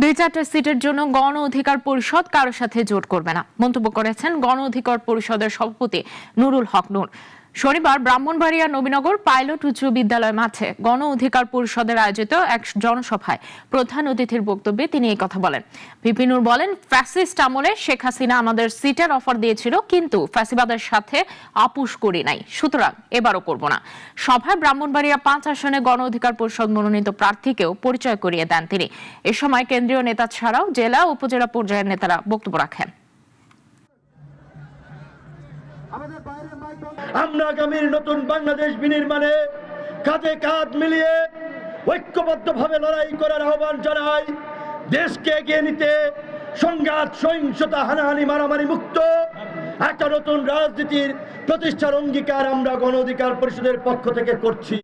দুই চারটা সিটের জন্য গণ অধিকার পরিষদ কারোর সাথে জোট করবে না। মন্তব্য করেছেন গণ অধিকার পরিষদের সভাপতি নুরুল হক নূর। শনিবার ব্রাহ্মণবাড়িয়া নবীনগর পাইলট উচ্চ বিদ্যালয় মাঠে গণ অধিকার পরিষদের আয়োজিত এক জনসভায় প্রধান অতিথির বক্তব্যে তিনি এই কথা বলেন। ভিপি নূর বলেন, ফ্যাসিস্ট আমলে শেখ হাসিনা আমাদের সিটের অফার দিয়েছিল, কিন্তু ফ্যাসিবাদের সাথে আপুস করি নাই। সুতরাং এবারও করব না। সভায় ব্রাহ্মণবাড়িয়া পাঁচ আসনে গণ অধিকার পরিষদ মনোনীত প্রার্থীকেও পরিচয় করিয়ে দেন তিনি। এ সময় কেন্দ্রীয় নেতা ছাড়াও জেলা উপজেলা পর্যায়ের নেতারা বক্তব্য রাখেন। আমরা আগামীর নতুন বাংলাদেশ বিনির্মাণে কাঁধে কাঁধ মিলিয়ে ঐক্যবদ্ধভাবে লড়াই করার আহ্বান জানাই, দেশকে এগিয়ে নিতে সংঘাত, সহিংসতা, হানাহানি, মারামারি মুক্ত একটা নতুন রাজনীতির প্রতিষ্ঠার অঙ্গীকার আমরা গণ অধিকার পরিষদের পক্ষ থেকে করছি।